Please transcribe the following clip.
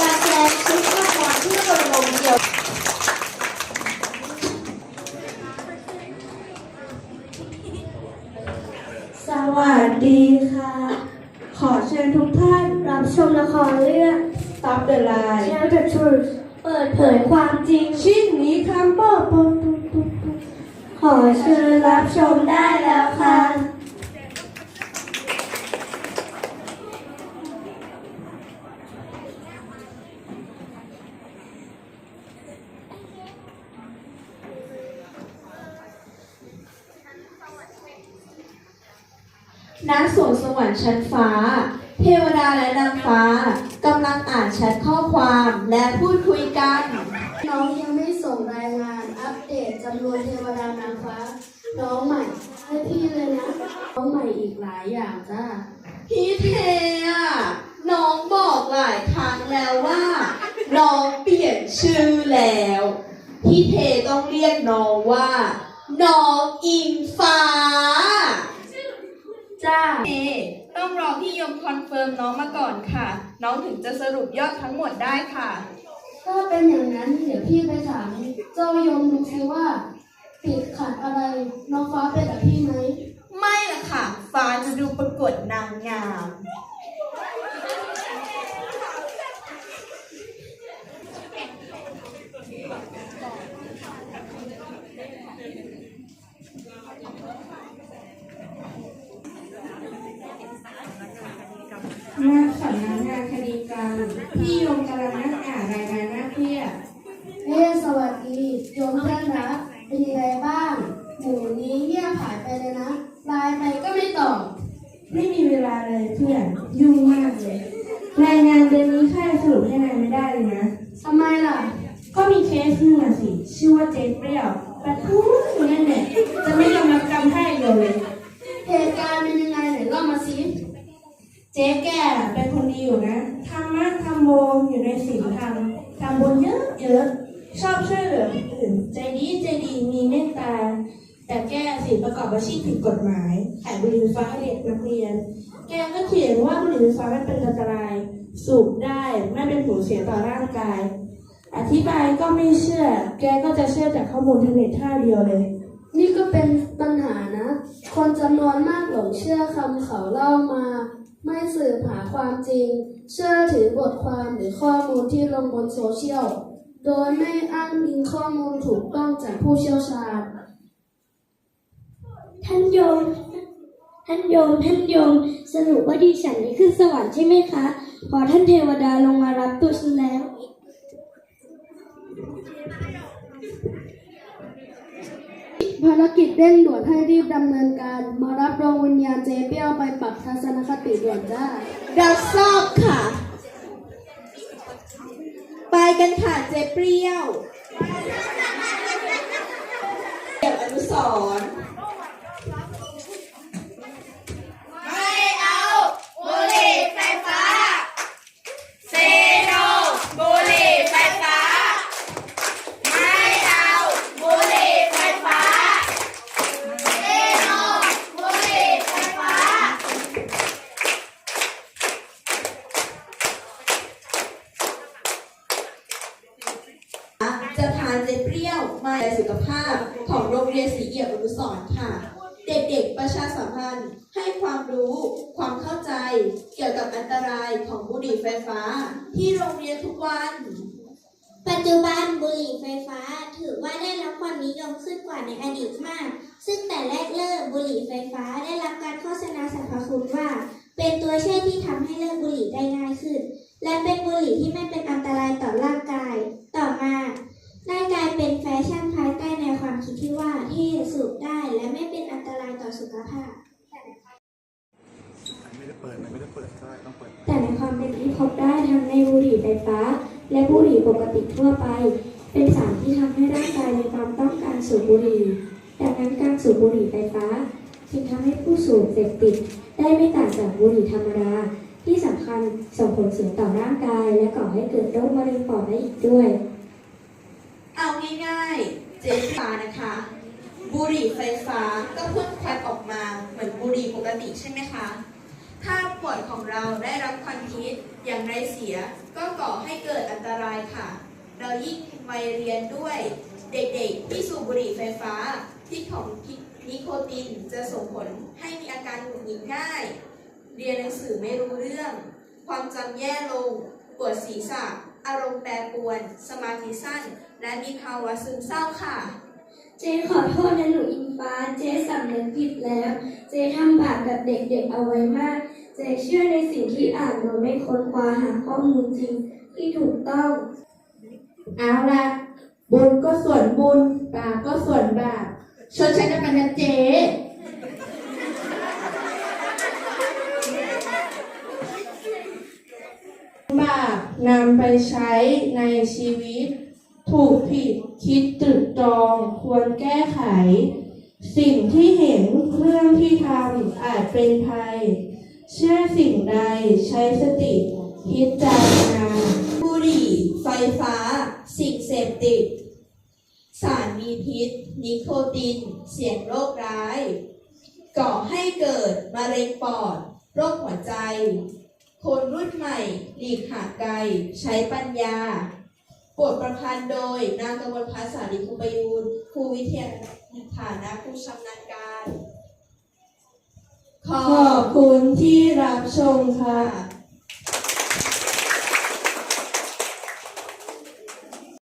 การแสดงชุดละครที่รณรงค์เกี่ยวสวัสดีค่ะ ขอเชิญทุกท่านรับชมละครเรื่อง Stop the Line Tell the Truth เปิดเผยความจริงชิ้นนี้คำบอกปุ๊บปุ๊บปุ๊บปุ๊บขอเชิญรับชมได้แล้วค่ะ ณสวนสวรรค์ชั้นฟ้า เทวดาและนางฟ้ากำลังอ่านแชทข้อความและพูดคุยกัน น้องยังไม่ส่งรายงานอัปเดตจำนวนเทวดานางฟ้า น้องใหม่ให้พี่เลยนะ น้องใหม่อีกหลายอย่างจ้าพี่เทอะน้องบอกหลายครั้งแล้วว่า น้องเปลี่ยนชื่อแล้ว พี่เทต้องเรียกน้องว่า น้องอิงฟ้า จ้า เอต้อง รอพี่ยมคอนเฟิร์มน้องมาก่อนค่ะ น้องถึงจะสรุปยอดทั้งหมดได้ค่ะ ถ้าเป็นอย่างนั้นเดี๋ยวพี่ไปถามเจ้ายมดูซิว่าติดขัดอะไรน้องฟ้าเป็นแบบพี่ไหม ไม่ละค่ะ ฟ้าจะดูประกวดนางงาม หน้าสำนักงานคดีกลางพี่ยงกำลังนั่งอ่านรายงานหน้าที่อะเฮ้สวัสดีโยมเพื่อนรักเป็นยังไงบ้างหมู่นี้เงียบหายไปเลยนะไลน์ไปก็ไม่ตอบไม่มีเวลาเลยเพื่อนยุ่งมากเลย รายงานเดือนนี้ค่ายสรุปให้นายไม่ได้เลยนะทำไมล่ะ ก็มีเคสหนึ่งอะสิ ชื่อว่าเจ๊เปรี้ยว แต่พูดนั่นแหละจะไม่ยอมรับกรรมให้เดียวเลย เหตุการณ์เป็นยังไงไหนเล่ามาสิ เจ๊แก่เป็นคนดีอยู่นะทำมากทำโมอยู่ในศีลธรรมทำบุญเยอะเยอะชอบช่วยเหลือคนอื่น ใจดีใจดีมีเมตตา แต่แกสิประกอบอาชีพผิดกฎหมายขายบุหรี่ไฟฟ้าให้เด็กนักเรียน แกก็เขียนว่าบุหรี่ไฟฟ้าไม่เป็นอันตราย สูบได้ไม่เป็นผลเสียต่อร่างกาย อธิบายก็ไม่เชื่อ แกก็จะเชื่อจากข้อมูลทางเน็ตท่าเดียวเลย นี่ก็เป็นปัญหานะ คนจำนวนมากหลงเชื่อคำเขาเล่ามา ไม่สืบหาความจริง เชื่อถือบทความหรือข้อมูลที่ลงบนโซเชียล โดยไม่อ้างอิงข้อมูลถูกต้องจากผู้เชี่ยวชาญ ท่านโยม ท่านโยม ท่านโยม สรุปว่าดิฉันได้ขึ้นสวรรค์ใช่ไหมคะ พอท่านเทวดาลงมารับตัวฉันแล้ว ภารกิจเร่งด่วนให้รีบดำเนินการ มารับดวงวิญญาณเจเปี้ยวไปปรับทัศนคติด่วนจ้ารับทราบค่ะ ไปกันค่ะเจ๊เปรี้ยวเก็บอนุสรณ์ ไม่เอาบุหรี่ไฟฟ้าเซโนบุหรี่ไฟฟ้า ไม่เอาบุหรี่ไฟฟ้าเซโนบุหรี่ไฟฟ้า จะทาน เปรี้ยวมาในสุขภาพของโรงเรียนศรีเอี่ยมอนุสร์ค่ะ เด็กๆประชาสัมพันธ์ให้ความรู้ความเข้าใจ เกี่ยวกับอันตรายของบุหรี่ไฟฟ้า ที่โรงเรียนทุกวัน ปัจจุบันบุหรี่ไฟฟ้าถือว่าได้รับความนิยมขึ้นกว่าในอดีตมาก ซึ่งแต่แรกเริ่มบุหรี่ไฟฟ้าได้รับการโฆษณาสรรพคุณว่า เป็นตัวช่วยที่ทำให้เลิกบุหรี่ได้ง่ายขึ้น และเป็นบุหรี่ที่ไม่เป็นอันตรายต่อร่างกาย ต่อมา ไฟฟ้า และบุหรี่ปกติทั่วไป เป็นสารที่ทำให้ร่างกายมีความต้องการสูบบุหรี่ดังนั้นการสูบบุหรี่ไฟฟ้าจึงทำให้ผู้สูบเสพติด ได้ไม่ต่างจากบุหรี่ธรรมดาที่สำคัญส่งผลเสียต่อร่างกาย และก่อให้เกิดโรคมะเร็งปอดได้อีกด้วย เอาง่ายๆ เจ๊ฟ้านะคะ บุหรี่ไฟฟ้าก็พ่นควันออกมาเหมือนบุหรี่ปกติใช่ไหมคะ ถ้าปอดของเราได้รับควันพิษอย่างไรเสีย ก็ก่อให้เกิดอันตรายค่ะ เรายิ่งวัยเรียนด้วย เด็กๆที่สูบบุหรี่ไฟฟ้าพิษของนิโคตินจะส่งผลให้มีอาการหงุดหงิดง่าย เรียนหนังสือไม่รู้เรื่อง ความจำแย่ลง ปวดศีรษะ อารมณ์แปรปรวน สมาธิสั้น และมีภาวะซึมเศร้าค่ะ เจขอโทษนะหนูอิงฟ้า เจสำนึกผิดแล้ว เจทำบาปกับเด็กๆเอาไว้มาก เจเชื่อในสิ่งที่อ่านโดยไม่ค้นคว้าหาข้อมูลจริงที่ถูกต้อง เอาละบุญก็ส่วนบุญ บาปก็ส่วนบาปชดใช้กันไปนะเจ๊บาปนำไปใช้ในชีวิต ถูกผิดคิดตรึกตรองควรแก้ไข สิ่งที่เห็นเรื่องที่ทำอาจเป็นภัย เชื่อสิ่งใดใช้สติ พิจารณาบุหรี่ ไฟฟ้า สิ่งเสพติด สารมีพิษ นิโคติน เสี่ยงโรคร้าย ก่อให้เกิดมะเร็งปอด โรคหัวใจ คนรุ่นใหม่ หลีกห่างไกลใช้ปัญญา บทประพันธ์โดย นางกมลพัฒน์สารีคุประยูนครูวิทยาฐานะผู้ชำนาญการ ขอบคุณที่รับชมค่ะ